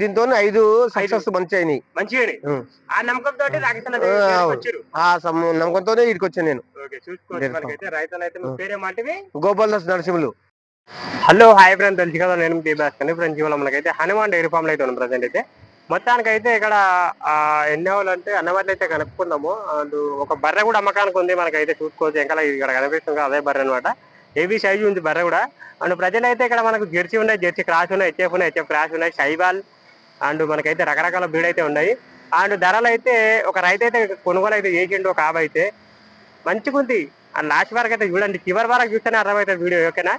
దీంతో ఐదు సక్సెస్ మంచి ఉం. ఆ ఇక్కడికి వచ్చాను నేను. ఓకే చూసుకోవచ్చు Welcome. మనకైతే రైతులు అయితే మీ ఉం. పేరేమంటివి Gopal Das Narasimhulu. Hello hi friend తెలుసు కదా నేను మీ భాస్కర్ ఫ్రెండ్స్. ఇవాళ మనకైతే హనుమాన్ డైరీ ఫామ్లో అయితే ఉన్నాం ప్రజెంట్ అయితే. మొత్తానికి అయితే ఇక్కడ ఎన్ని ఆవులు అంటే అన్నవాళ్ళు అయితే కనుక్కుందాము. అండ్ ఒక బర్రె కూడా అమ్మకానికి ఉంది మనకైతే చూసుకోవచ్చు. ఇంకా ఇక్కడ కనిపిస్తుంది అదే బర్రె అనమాట ఏబీ సైజు ఉంది బర్రె కూడా. అండ్ ప్రజలు అయితే ఇక్కడ మనకు జెర్సీ ఉన్నాయి. జెర్సీ క్రాస్ ఉన్నాయి హెచ్ఎఫ్ ఉన్నాయి హెచ్ఎఫ్ క్రాస్ ఉన్నాయి. షైబాల్ అండ్ మనకైతే రకరకాల బ్రీడ్ అయితే ఉన్నాయి. అండ్ ధరలు అయితే ఒక రైతు అయితే కొనుగోలు అయితే చేసిండు ఒక ఆబ అయితే మంచిగా ఉంది. లాస్ట్ వరకు అయితే చూడండి చివరి వరకు చూస్తేనే అర్థమవుతుంది వీడియో ఓకేనా?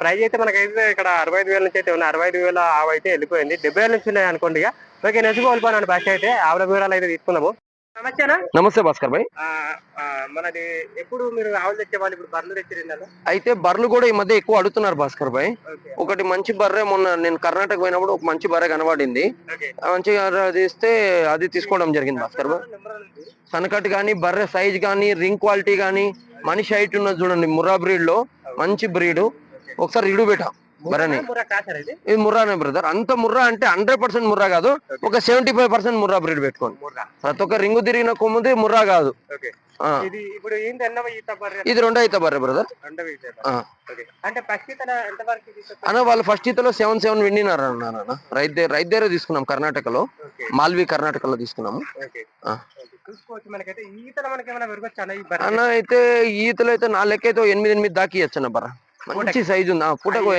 ప్రైజ్ అయితే మనకైతే ఇక్కడ అరవై ఐదు వేల నుంచి అయితే ఉన్నాయి అరవై ఐదు వేల ఆవు అయితే వెళ్ళిపోయింది. డెబ్బై వేల నుంచి ఉన్నాయి అనుకోండి ఇక. ఓకే నెచ్చుకోవాలి బస్ అయితే ఆవుల వివరాలు అయితే తీసుకున్నాము నమస్తే భాస్కర్ భాయ్. మనది ఎప్పుడు మీరు ఆవులు తెచ్చేవాళ్ళు? ఇప్పుడు బర్రెలు అయితే బర్రెలు కూడా ఈ మధ్య ఎక్కువ అడుగుతున్నారు భాస్కర్ భాయ్. ఒకటి మంచి బర్రె మొన్న నేను కర్ణాటక పోయినప్పుడు ఒక మంచి బర్రె కనబడింది. మంచిగా అది ఇస్తే అది తీసుకోవడం జరిగింది భాస్కర్ భాయ్. సనకట్ కానీ బర్రె సైజ్ కానీ రింగ్ క్వాలిటీ కానీ మనిషి హైట్ ఉన్నది చూడండి ముర్రా బ్రీడ్లో మంచి బ్రీడ్. ఒకసారి ఇడు పెట్టా కాసారు ఇది. ముర్రానే బ్రదర్. అంత ముర్రా అంటే హండ్రెడ్ పర్సెంట్ ముర్రా కాదు. ఒక seventy five percent Murrah breed పెట్టుకోండి. ప్రతి ఒక్క రింగు తిరిగిన కొమ్ముది ముర్రా కాదు. ఇది ఎన్నవ ఈత బర్రె? రెండో బ్రదర్? అన్న వాళ్ళు ఫస్ట్ ఈతలో సెవెన్ సెవెన్ విండినారు అన్నారు అన్న రైతు దగ్గర రైతు దగ్గర తీసుకున్నాం కర్ణాటకలో. మాల్వి కర్ణాటకలో తీసుకున్నాము. అన్న అయితే ఈతలో అయితే నా లెక్క అయితే ఎనిమిది ఎనిమిది దాకా ఇవ్వచ్చు అన్న బర్ర. మంచి సైజు ఉంది. ఆ, పూటకు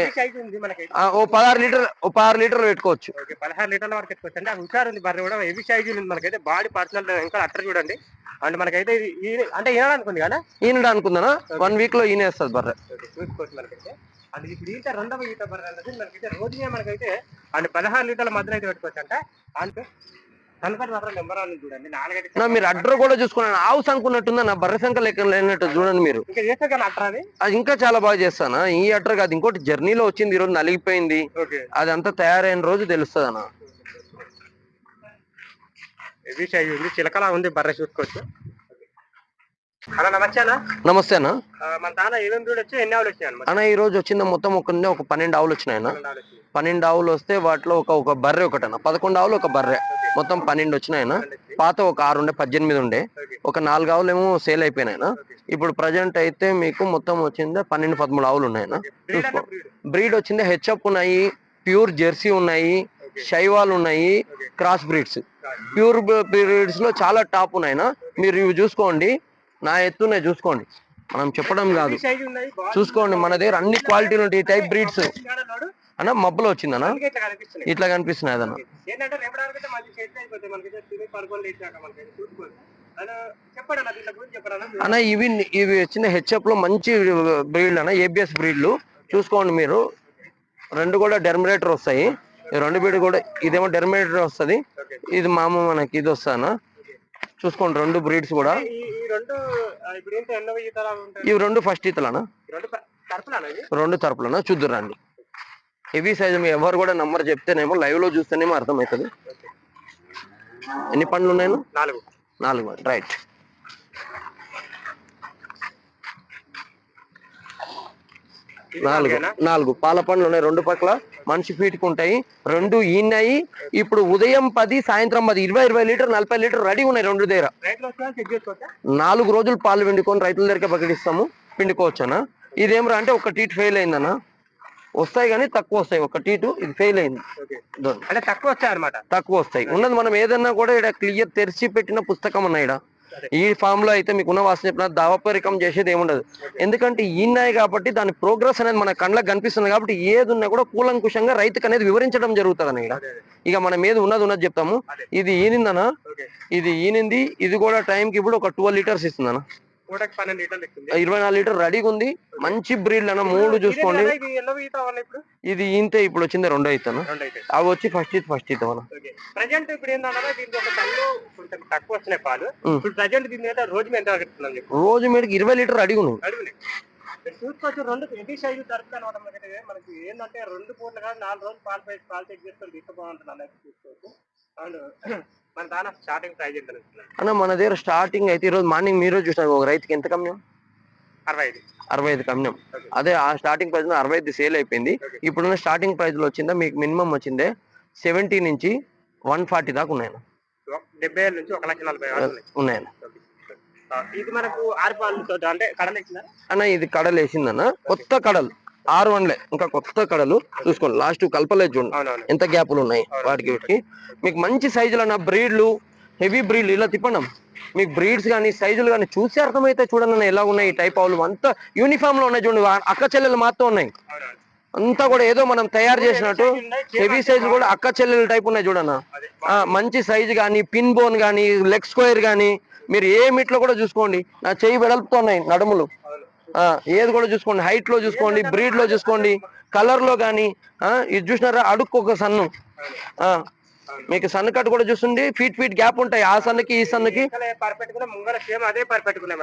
ఓ పదహారు లీటర్ ఓ పదహారు లీటర్ పెట్టుకోవచ్చు. ఓకే పదహారు లీటర్ల వరకు ఎత్తుకోవచ్చు అంటే హుషారు ఉంది బర్రె కూడా. హెవీ సైజు ఉంది మనకైతే. బాడీ పర్సనల్ ఇంకా అట్టర్ చూడండి. అండ్ మనకైతే అంటే ఏమనుకుంది కదా? అనుకుందానా వన్ వీక్లో ఈనేస్తుంది బర్రె. చూసుకోవచ్చు మనకైతే. అండ్ ఇప్పుడు ఈత రెండవ ఈత బర్రె మనకైతే రోజు మీద మనకైతే అండ్ పదహారు లీటర్ల మధ్యలో అయితే పెట్టుకోవచ్చు అంట అంటే మీరు అడ్డర్ కూడా చూసుకున్నాను. ఆవు సంకున్నట్టుందా? నా బర్రె సంఖ లెక్క లేనట్టు చూడండి మీరు. ఇంకా చాలా బాగా చేస్తానా? ఈ అడ్డర్ కాదు ఇంకోటి జర్నీలో వచ్చింది ఈ రోజు నలిగిపోయింది. ఓకే. అది అంతా తయారైన రోజు తెలుస్తుంది అన్న చిలకలా ఉంది బర్రె చూసుకోవచ్చు. నమస్తే అన్న. మన తాన ఏమేమి చూడు వచ్చి ఎన్ని ఆవులు వచ్చాయి అనమాట అన్న ఈ రోజు వచ్చింది మొత్తం ఒక ఒక పన్నెండు ఆవులు వచ్చినాయి అన్న. పన్నెండు ఆవులు వస్తే వాటిలో ఒక ఒక బర్రె ఒకటన్న. పదకొండు ఆవులు ఒక బర్రె. మొత్తం పన్నెండు వచ్చినాయన? పాత ఒక ఆరు ఉండే పద్దెనిమిది ఉండే. ఒక నాలుగు ఆవులు ఏమో సేల్ అయిపోయినాయన? ఇప్పుడు ప్రజెంట్ అయితే మీకు మొత్తం వచ్చింది పన్నెండు పదమూడు ఆవులు ఉన్నాయన? చూసుకో. బ్రీడ్ వచ్చింది హెచ్అప్ ఉన్నాయి ప్యూర్ జెర్సీ ఉన్నాయి షైవాల్ ఉన్నాయి క్రాస్ బ్రీడ్స్. ప్యూర్ బ్రీడ్స్లో చాలా టాప్ ఉన్నాయన? మీరు ఇవి చూసుకోండి. నా ఎత్తున్నాయి చూసుకోండి. మనం చెప్పడం కాదు. చూసుకోండి మన దగ్గర అన్ని క్వాలిటీలు ఉంటాయి టైప్ బ్రీడ్స్. అన్న మబ్బులో వచ్చిందన్న? అందుకే ఇట్లా కనిపిస్తున్నాయి అదన్న అన్న అన్న. అన్న ఇవి ఇవి వచ్చిన హెచ్ఎఫ్లో మంచి బ్రీడ్ అన్న ఏబిఎస్ బ్రీడ్లు చూసుకోండి మీరు. రెండు కూడా డెర్మినేటర్ వస్తాయి. రెండు బ్రీడ్ కూడా ఇదేమో డెర్మినేటర్ వస్తది. ఇది మామూలు మనకి ఇది వస్తానా చూసుకోండి రెండు బ్రీడ్స్ కూడా. ఇవి రెండు ఫస్ట్ ఈతలనా ఇది? రెండు తరపులనా చూద్దురండి హెవీ సైజ్ మీ ఎవరు కూడా నంబర్ చెప్తేనేమో లైవ్లో చూస్తేనేమో అర్థమవుతుంది. ఎన్ని పండ్లు ఉన్నాయి? నాలుగు. నాలుగు రైట్ నాలుగు? నాలుగు. పాల పండ్లు ఉన్నాయి రెండు పక్కల. మనిషి ఫీట్కి ఉంటాయి. రెండు ఈనాయి. ఇప్పుడు ఉదయం పది సాయంత్రం పది ఇరవై ఇరవై లీటర్ నలభై లీటర్ రెడీ ఉన్నాయి రెండు దగ్గర. నాలుగు రోజులు పాలు పిండుకొని రైతుల దగ్గర ప్రకటిస్తాము పిండుకోవచ్చనా? ఇదేమరా అంటే ఒక టీట్ ఫెయిల్ అయిందనా? వస్తాయి కానీ తక్కువ వస్తాయి. ఒక టీటు ఇది ఫెయిల్ అయింది. అంటే తక్కువ వచ్చాయి అనమాట తక్కువ వస్తాయి. ఉన్నది మనం ఏదన్నా కూడా ఇక్కడ క్లియర్ తెరిచి పెట్టిన పుస్తకం అన్న ఈ ఫామ్లో అయితే మీకు ఉన్న వాసన చెప్పిన దావపరికం చేసేది ఏముండదు. ఎందుకంటే ఈనాయి కాబట్టి దాని ప్రోగ్రెస్ అనేది మన కళ్ళకి కనిపిస్తుంది కాబట్టి ఏది ఉన్నా కూడా కూలంకుషంగా రైతుకు అనేది వివరించడం జరుగుతుంది అదే అదే. ఇక మనం ఏది ఉన్నది ఉన్నది చెప్తాము. ఇది ఈనిందనా ఇది ఈనింది ఇది కూడా టైంకి ఇప్పుడు ఒక ట్వెల్వ్ లీటర్స్ ఇస్తుందన్న ఇరవై నాలుగు లీటర్ రెడీగా ఉంది. మంచి బ్రీడ్ అన్న మూడు చూసుకోండి. ఇదే అవ్వాలి ఇప్పుడు? వచ్చింది రెండో ఇతను అవి వచ్చి ఫస్ట్ ఇది ఫస్ట్ ఓకే. ప్రజెంట్ ఇప్పుడు తక్కువ వస్తున్నాయి పాలు. ప్రజెంట్ దీని మీద రోజు మీద ఎంత రోజు మీదకి ఇరవై లీటర్ రెడీగా ఉన్నాయి. చూసుకోవచ్చు రెండు ఎన్ని సైజు మనకైతే. మనకి ఏంటంటే రెండు పూటలు కాదు నాలుగు రోజులు పాలు పాలు చెక్ చేసుకొని తీసుకుపోవాలంటున్నాను చూసుకోవచ్చు. అన్న మన దగ్గర స్టార్టింగ్ అయితే ఈ రోజు మార్నింగ్ మీరు చూసినారు ఒక రైతుకి ఎంత కమ్యం? అరవై ఐదు. అరవై ఐదు కమ్యం. అదే ఆ స్టార్టింగ్ ప్రైస్ అరవై ఐదు సేల్ అయిపోయింది. ఇప్పుడున్న స్టార్టింగ్ ప్రైస్లో వచ్చిందా? మీకు మినిమం వచ్చిందే సెవెంటీ నుంచి వన్ ఫార్టీ దాకా ఉన్నాయన్న డెబ్బై ఏళ్ళ నుంచి ఒక లక్ష నలభై వేలు ఉన్నాయి. ఉన్నాయన్న ఆ, ఇది మనకు ఆరు పాలతో అంటే కడలు ఇచ్చిందా అన్న ఇది కడలు వేసిందన్న కొత్త కడలు. ఆరు వండ్లే. ఇంకా కొత్త కడలు చూసుకోండి. లాస్ట్ కలపలేదు చూడండి ఎంత గ్యాపులు ఉన్నాయి వాటికి వీటికి. మీకు మంచి సైజులు అన్న బ్రీడ్లు హెవీ బ్రీడ్లు ఇలా తిప్పండి. మీకు బ్రీడ్స్ కానీ సైజులు కానీ చూసి అర్థమైతే చూడండి ఎలా ఉన్నాయి ఈ టైప్ ఆవులు. అంతా యూనిఫామ్లో ఉన్నాయి చూడండి. అక్క చెల్లెలు మాత్రం ఉన్నాయి. అంతా కూడా ఏదో మనం తయారు చేసినట్టు హెవీ సైజులు కూడా అక్క చెల్లెలు టైప్ ఉన్నాయి చూడన్న మంచి సైజు కానీ పిన్ బోన్ కానీ లెగ్ స్క్వేర్ కానీ మీరు ఏ మీట్లో కూడా చూసుకోండి. నా చెయ్యి వెడల్పుతో ఉన్నాయి నడుములు. ఏది కూడా చూసుకోండి. హైట్లో చూసుకోండి బ్రీడ్లో చూసుకోండి కలర్లో కానీ ఇది చూసినారా? అడుక్కు ఒక సన్ను. ఆ, మీకు సన్ కట్ కూడా చూస్తుంది. ఫీట్ ఫీట్ గ్యాప్ ఉంటాయి. ఆ సన్నకి ఈ సన్నకి. పర్ఫెక్ట్ సేమ్ అదే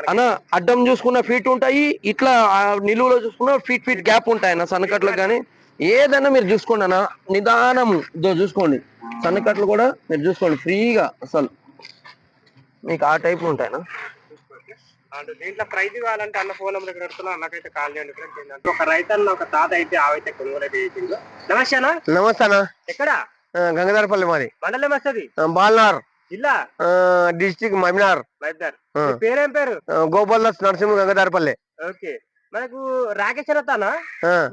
అన్న అడ్డం చూసుకున్న ఫీట్ ఉంటాయి. ఇట్లా ఆ నిలువులో చూసుకున్న ఫీట్ ఫీట్ గ్యాప్ ఉంటాయి అన్న సన్నకట్లకు కానీ ఏదైనా మీరు చూసుకోండి అన్న. నిదానము ఇదో చూసుకోండి. సన్నకట్లు కూడా మీరు చూసుకోండి. ఫ్రీగా అసలు. మీకు ఆ టైప్ ఉంటాయన్న అండ్ దీంట్లో ప్రైజ్ కావాలంటే అన్న ఫోన్ నెంబర్ ఇక్కడ పెడుతున్నా. అన్నకైతే కాల్ చేయండి ఫ్రెండ్స్ ఒక రైతన్న ఒక తాత అయితే ఆవైతే కొనుగోలు అయితే చేసిండు. నమస్తే అన్న. నమస్తే అన్న. ఎక్కడ? గంగాధరపల్లి మాది. మండలం వస్తుంది బాల్నార్. జిల్లా? డిస్టిక్ మమినార్. మైదార్ ఆ. మీ పేరేం పేరు? గోపాల్ దాస్ నరసింహ గంగాధరపల్లి. ఓకే. మనకు రాకేష్ అన్నతానా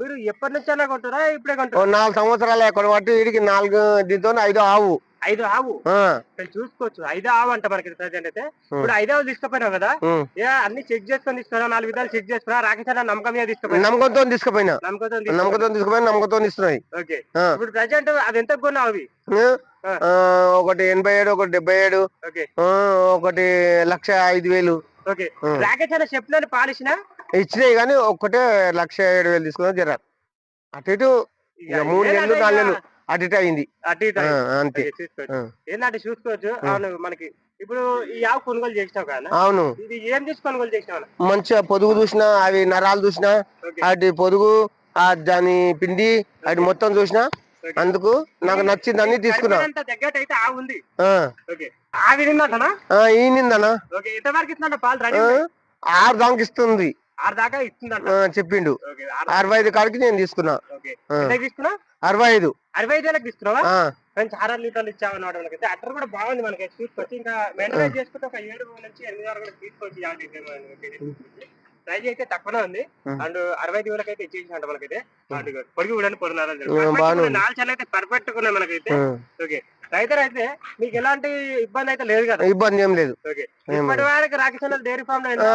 మీరు ఎప్పటి నుంచి అన్నా కొంటారా ఇప్పుడే కొంటారా నాలుగు సంవత్సరాలు కొనబట్టి వీడికి నాలుగు దీంతో ఐదు ఆవు. ఐదు ఆవు. చూసుకోవచ్చు. ఐదు ఆవు అంట మనకి ప్రజెంట్ అయితే ఇప్పుడు ఐదు ఆవు తీసుకుపోయినావు కదా. ఏ అన్ని చెక్ చేసుకొని తీసుకున్నా నాలుగు విధాలు చెక్ చేసుకున్నా అన్న నమ్మకం మీద తీసుకుపోయినా? నమ్మకంతో తీసుకుపోయినా. నమ్మకంతో నమ్మకంతో తీసుకుపోయినా నమ్మకంతో ఇస్తున్నాయి ఓకే. ఇప్పుడు ప్రజెంట్ అది ఎంత కొన్నావు అవి? ఒకటి ఎనభై ఏడు ఒకటి డెబ్బై ఏడు. ఒకటి లక్ష ఐదు వేలు. రాకేష్ అన్న చెప్పిన పాలిసిన ఇచ్చినాయి కానీ ఒక్కటే లక్ష ఏడు వేలు తీసుకున్నా జర. అటు ఇటు మూడు నెలలు నాలుగు నెలలు. అటు ఇటు అయింది. అటు. అంతే. ఏంటంటే చూసుకోవచ్చు. అవును మనకి ఇప్పుడు ఈ ఆవు కొనుగోలు చేసినావు కదా? అవును. ఇది ఏం చేసి కొనుగోలు చేసినావు? మంచిగా పొదుగు చూసినా అవి నరాలు చూసినా అటు పొదుగు ఆ దాని పిండి అటు మొత్తం చూసినా. అందుకు నాకు నచ్చింది అన్ని తీసుకున్నా. దగ్గర అయితే ఆవు ఉంది. ఆ, ఓకే. ఆ విధంగా ఆ, ఈనిందనా ఓకే. ఎంతవరకు ఇస్తుందంట? పాలు రెడీ ఆ, ఆరు దానికి ఇస్తుంది. దాకా ఇస్తుందంట చెప్పిండు. అరవై ఐదు కాడికి నేను తీసుకున్నా. తీసుకున్నా? అరవై ఐదు. అరవై ఐదు వేలకు తీసుకున్నావా? ఆరు లీటర్లు ఇచ్చామన్నమాట మనకైతే. అట్టర్ కూడా బాగుంది మనకి. చూసుకోవచ్చు. ఇంకా మెయింటెనెన్స్ చేసుకుంటే ఒక ఏడు నుంచి ఎనిమిది వరకు కూడా తీసుకోవచ్చు యాభై ప్రైజ్ అయితే తక్కువనే ఉంది. అండ్ అరవై ఐదు వేలకు అయితే ఇచ్చేసినట్టు మనకైతే పొడిగి కూడా ఉంది. నాలుగు అయితే పర్ఫెక్ట్ ఉన్నాయి మనకైతే ఓకే. రైతర్ అయితే మీకు ఎలాంటి ఇబ్బంది అయితే లేదు కదా. ఇబ్బంది ఏం లేదు. ఓకే. ఇప్పటి వరకు రాకేశ్వర డైరీ ఫామ్లో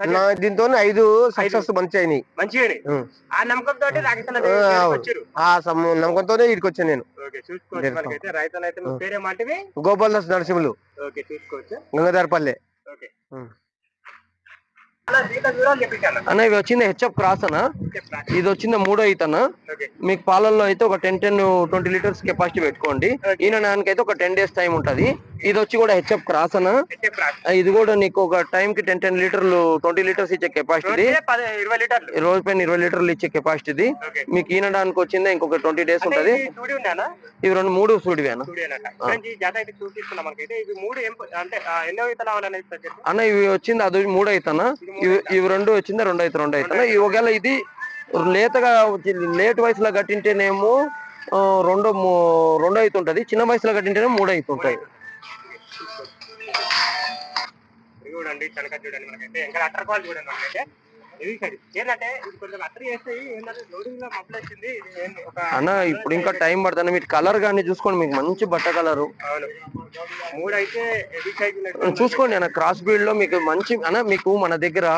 నా దీంతో ఐదు సక్సెస్ మంచి అయినాయి మంచిగా ఉం. ఆ నమ్మకం తోటి రాకేశ్వర ఆ, వచ్చారు. ఆ సమ- నమ్మకంతోనే ఇక్కడికి వచ్చాను నేను చూసుకోవచ్చు రైతులు అయితే మీ ఉం. పేరేమంటివి గోపాల్ దాస్ నరసింహులు. గంగాధరపల్లె ఓకే ఉం. అలా దీంట్లో వివరాలు చెప్పించాను అన్న ఇవి వచ్చింది హెచ్ఎఫ్ క్రాస్ అన్న. ఇది వచ్చింది మూడో ఓకే. మీకు పాలల్లో అయితే ఒక ten ten twenty litres capacity పెట్టుకోండి. ఈయనడానికి అయితే ఒక టెన్ డేస్ టైం ఉంటది. ఇది వచ్చి కూడా హెచ్ఎఫ్ క్రాస్ అన్న. ఇది కూడా నీకు ఒక టైం కి టెన్ టెన్ లీటర్లు ట్వంటీ లీటర్స్ ఇచ్చే కెపాసిటీ రోజు పైన ఇరవై లీటర్లు ఇచ్చే కెపాసిటీ ఓకే. మీకు ఈనడానికి వచ్చిందే ఇంకొక ట్వంటీ డేస్ ఉంటది. ఇది ఇవి రెండు మూడు సూడివి అన్న. అన్న ఇవి వచ్చింది అది మూడు అవుతానా ఇవి ఇవి రెండు వచ్చింది? రెండు అయితే రెండు అయితే. ఒకవేళ ఇది లేతగా లేట్ వయసులో కట్టింటేనేమో రెండు రెండు మూ- అయితే ఉంటది చిన్న వయసులో కట్టింటేనే మూడు అయితే ఉంటాయి చూడండి చూడండి మనకైతే. ఇంకా అట్టర్ కాల్ చూడండి మనకైతే. అన్న ఇప్పుడు ఇంకా టైం పడుతుంది. మీకు కలర్ కానీ చూసుకోండి. మీకు మంచి బట్ట కలరు చూసుకోండి అన్న క్రాస్ బీడ్లో మీకు మంచి అన్న మీకు మన దగ్గర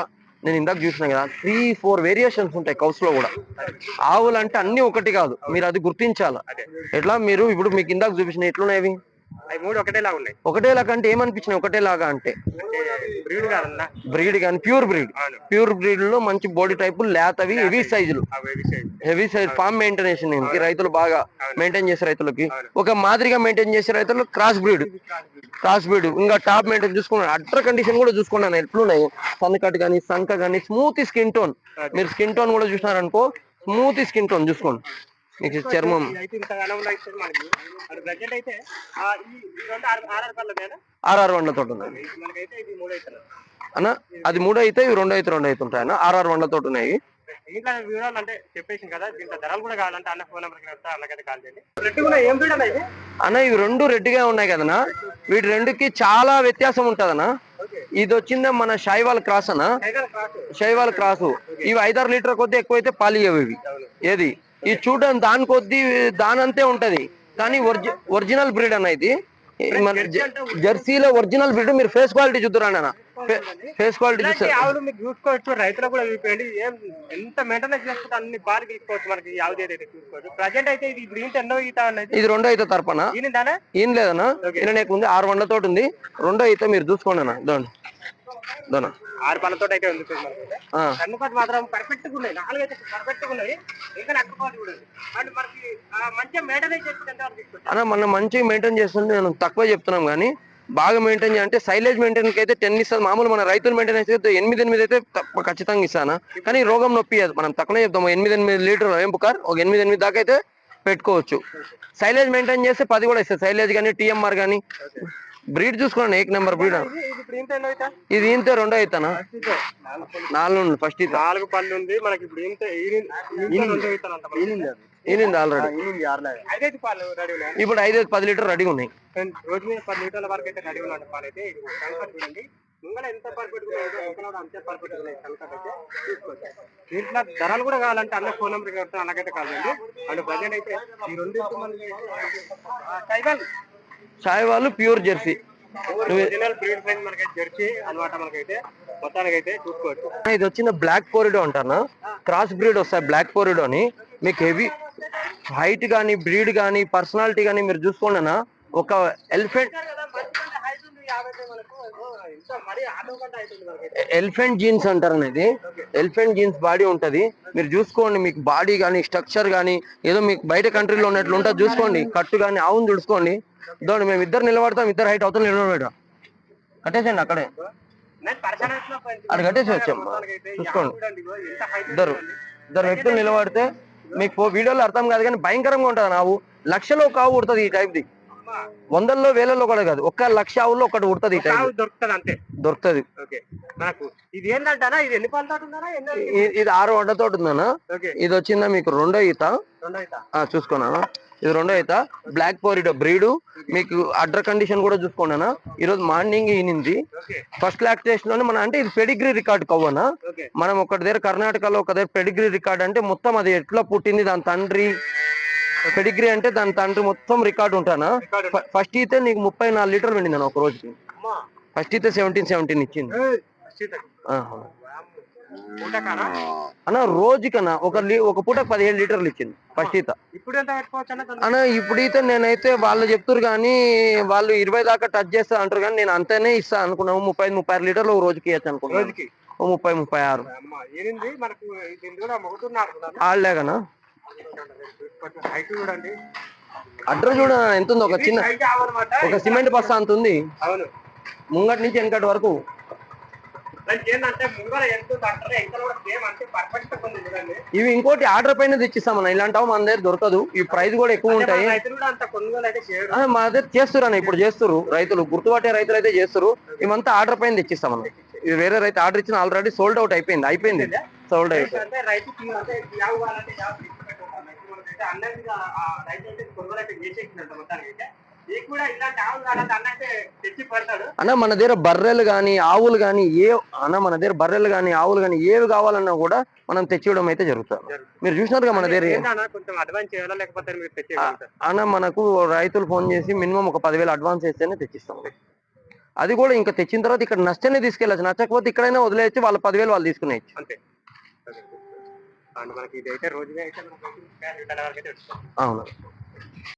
నేను ఇందాక చూసిన కదా త్రీ ఫోర్ వేరియేషన్స్ ఉంటాయి కౌస్లో కూడా. ఆవులు అంటే అన్ని ఒకటి కాదు. మీరు అది గుర్తించాలి? ఎట్లా? మీరు ఇప్పుడు మీకు ఇందాక చూపించిన ఎట్లున్నాయి అవి మూడు ఒకటేలా ఉన్నాయి. ఒకటే లాగా అంటే ఏమనిపించినాయి? ఒకటే లాగా అంటే బ్రీడ్ కాదన్నా బ్రీడ్ కానీ ప్యూర్ బ్రీడ్. ప్యూర్ బ్రీడ్లో మంచి బాడీ టైప్ లేతవి హెవీ సైజులు. Heavy size heavy size farm maintenance రైతులు బాగా మెయింటైన్ చేసే రైతులకి. ఒక మాదిరిగా మెయింటైన్ చేసే రైతులు క్రాస్ బ్రీడ్. Cross breed. ఇంకా టాప్ మెయింటైన్ చూసుకున్నాను అట్టర్ కండిషన్ కూడా చూసుకున్నాను ఎట్లున్నాయి సన్నకట్ కానీ సంక కానీ స్మూత్ స్కిన్ టోన్. మీరు స్కిన్ టోన్ కూడా చూసినారనుకో స్మూత్ స్కిన్ టోన్ చూసుకోండి. మీకు చర్మం. ఆర్ఆర్ వండ్లతో ఉన్నాయి. అన్న అది మూడు అయితే ఇవి రెండు అయితే రెండు అయితే ఉంటాయి అన్న ఆర్ఆర్ వండ్లతో ఉన్నాయి. దీంట్లో వివరాలు అంటే చెప్పేసింది కదా దీంట్లో ధరలు కూడా కావాలంటే అన్న ఫోన్ నెంబర్కి కాల్ చేయండి. ఇవి రెండు రెడ్డిగా ఉన్నాయి కదనా వీటి రెండుకి చాలా వ్యత్యాసం ఉంటదనా ఇది వచ్చిందే మన Sahiwal cross cross. Sahiwal cross. ఇవి ఐదారు లీటర్ కొద్దీ ఎక్కువైతే పాలియవు ఇవి. ఏది? ఇది చూడడం దాని కొద్దీ దానంతే ఉంటది. కానీ ఒరిజి ఒరిజినల్ బ్రీడ్ అన్న ఇది. మన జెర్సీలో ఒరిజినల్ బ్రీడ్ మీరు ఫేస్ క్వాలిటీ చూద్దరు అన్న ఫేస్ క్వాలిటీ ఇలాంటి చూస్తారు. ఆవులు మీకు చూసుకోవచ్చు రైతులకు కూడా చూపించండి ఏం ఎంత మెయింటెనెన్స్ చేసుకుంటే అన్ని పాలు తీసుకోవచ్చు మనకి ఆవు ఏదైతే చూసుకోవచ్చు ప్రజెంట్ అయితే ఇది గ్రీన్ ఎన్నో ఈత అనేది. ఇది రెండో అయితే తరపన. ఏం లేదన్నా. ఈయన ఉంది ఆరు వందల తోటి ఉంది. రెండో అయితే మీరు చూసుకోండి అన్న. దోనా. ఆరు పళ్ళతో అయితే ఉంది కన్నుపాటు మాత్రం పర్ఫెక్ట్గా ఉన్నాయి. నాలుగు అయితే పర్ఫెక్ట్గా ఉన్నాయి. ఇంకా నక్కపాటు కూడా అండ్ మనకి మంచిగా తీసుకోవచ్చు అన్న మనం మంచిగా మెయింటైన్ చేస్తుంటే నేను తక్కువ చెప్తున్నాం కానీ బాగా మెయింటైన్ చేయాలంటే సైలేజ్ మెయింటైన్ అయితే టెన్ ఇస్తుంది మామూలు మన రైతులు మెయింటైన్ అయితే ఎనిమిది ఎనిమిది అయితే ఖచ్చితంగా ఇస్తాను కానీ రోగం నొప్పి అది. మనం తక్కువనే చెప్తాం. ఎనిమిది ఎనిమిది లీటర్ ఏం పుకార్ ఒక ఎనిమిది ఎనిమిది దాకా అయితే పెట్టుకోవచ్చు. సైలేజ్ మెయింటైన్ చేస్తే పది కూడా ఇస్తుంది సైలేజ్ కానీ టీఎంఆర్ కానీ. బ్రీడ్ చూసుకోండి ఏక్ నెంబర్ బ్రీడ్? ఇది ఇంత రెండో అవుతానా? నాలుగు ఫస్ట్ నాలుగు పళ్ళు ఉంది మనకి ఇప్పుడు ఈనింది ఆల్రెడీ రెడీ ఇప్పుడు ఐదు పది లీటర్ రెడీగా ఉన్నాయి. రోజు మీద పది లీటర్ల వరకు అయితే రెడీ ఉన్న పాలు అయితే. ఇది కన్ఫర్ట్ చూడండి. ముంగల ఎంత పర్ఫెక్ట్ ఉన్నాయో ఇంకా కూడా అంతే పర్ఫెక్ట్ ఉన్నాయి కన్ఫర్ట్ అయితే తీసుకోవచ్చు దీంట్లో ధరలు కూడా కావాలంటే అన్న ఫోన్ నెంబర్ అలాగైతే కాదండి అండ్ ప్రజెంట్ అయితే ఈ రెండు చాయ్ వాళ్ళు ప్యూర్ జెర్సీ. ఇది వచ్చిన బ్లాక్ పోరిడో అంటారా క్రాస్ బ్రీడ్ వస్తాయి బ్లాక్ పోరిడో అని. మీకు హెవీ హైట్ కానీ బ్రీడ్ కానీ పర్సనాలిటీ కానీ మీరు చూసుకోండి అన్న. ఒక ఎలిఫెంట్ ఎలిఫెంట్ జీన్స్ అంటారు అనేది ఎలిఫెంట్ జీన్స్ బాడీ ఉంటది. మీరు చూసుకోండి మీకు బాడీ కానీ స్ట్రక్చర్ కానీ ఏదో మీకు బయట కంట్రీలో ఉన్నట్లు ఉంటుంది చూసుకోండి. కట్టు కానీ ఆవును చూసుకోండి ఇదోండి మేము ఇద్దరు నిలబడతాం ఇద్దరు హైట్ అవుతాం నిలబడతాం కట్టేసండి అక్కడే. అక్కడ కట్టేసి వచ్చాం. చూసుకోండి. ఇద్దరు. ఇద్దరు వ్యక్తులు నిలబడితే మీకు వీడియోలో అర్థం కాదు కానీ భయంకరంగా ఉంటుంది ఆవు లక్షలో ఒక ఆవు ఉడుతుంది ఈ టైప్ ది వందల్లో వేలలో కూడా కాదు. ఒక్క లక్ష ఆవుల్లో ఒకటి ఉడుతుంది ఈ టైప్ దొరుకుతుంది అంతే. దొరుకుతుంది. మనకు ఇది ఏంటంటారా ఇది ఎన్ని ఇది ఆరు ఉందన్న. ఓకే. ఇది వచ్చిందా మీకు రెండో ఈత? రెండో అయితే ఆ, చూసుకోనా? ఇది రెండో ఈత బ్లాక్ పోరిడో బ్రీడ్ మీకు అడ్డర్ కండిషన్ కూడా చూసుకోండి ఈ రోజు మార్నింగ్ ఈనింది. ఫస్ట్ లాక్టేషన్లోనే మన అంటే ఇది పెడిగ్రీ రికార్డ్ కవ్వనా మనం ఒక దగ్గర కర్ణాటకలో ఒక దగ్గర పెడిగ్రీ రికార్డ్ అంటే మొత్తం అది ఎట్లా పుట్టింది దాని తండ్రి. పెడిగ్రీ అంటే దాని తండ్రి మొత్తం రికార్డ్ ఉంటానా ఫస్ట్ అయితే నీకు ముప్పై నాలుగు లీటర్లు వెండింది ఒక రోజుకి. ఫస్ట్ అయితే సెవెంటీన్ సెవెంటీన్ ఇచ్చింది. అన్న రోజుకన్నా ఒక లీ- ఒక పూట పదిహేడు లీటర్లు ఇచ్చింది ఫస్ట్ ఈత ఇప్పుడు అన్న? అన్న ఇప్పుడైతే నేనైతే వాళ్ళు చెప్తారు కానీ వాళ్ళు ఇరవై దాకా టచ్ చేస్తా అంటారు కానీ నేను అంతనే ఇస్తా అనుకున్నాము ముప్పై ముప్పై ఆరు లీటర్లు ఒక రోజుకి ఇవ్వచ్చు అనుకున్నాను ముప్పై ముప్పై ఆరు. హైట్ చూడండి. అడ్రస్ చూడ ఎంత ఉంది ఒక చిన్న ఒక సిమెంట్ బస్తా అంత ఉంది. ముంగటి నుంచి వెనకటి వరకు. ఇవి ఇంకోటి ఆర్డర్ పైన తెచ్చిస్తామన్న ఇలాంటివి మన దగ్గర దొరకదు. ఈ ప్రైస్ కూడా ఎక్కువ ఉంటాయి. మా దగ్గర చేస్తారు అన్న ఇప్పుడు చేస్తారు రైతులు గుర్తుపట్టే రైతులు అయితే చేస్తారు ఇవంతా ఆర్డర్ పైన తెచ్చిస్తామన్న ఇది వేరే రైతు ఆర్డర్ ఇచ్చిన ఆల్రెడీ సోల్డ్ అవుట్ అయిపోయింది అయిపోయింది. సోల్డ్ అయిపోయింది అన్న మన దగ్గర బర్రెలు కానీ ఆవులు కానీ ఏ అన్న మన దగ్గర బర్రెలు కానీ ఆవులు కానీ ఏవి కావాలన్నా కూడా మనం తెచ్చివ్వడం అయితే జరుగుతుంది. మీరు చూసినారుగా మన దగ్గర? అన్న మనకు రైతులు ఫోన్ చేసి మినిమం ఒక పదివేలు అడ్వాన్స్ వేస్తేనే తెచ్చిస్తాం. అది కూడా ఇంకా తెచ్చిన తర్వాత ఇక్కడ నష్టనే తీసుకెళ్ళచ్చు. నచ్చకపోతే ఇక్కడైనా వదిలేయచ్చు వాళ్ళ పదివేలు వాళ్ళు తీసుకునేయచ్చు. అవును.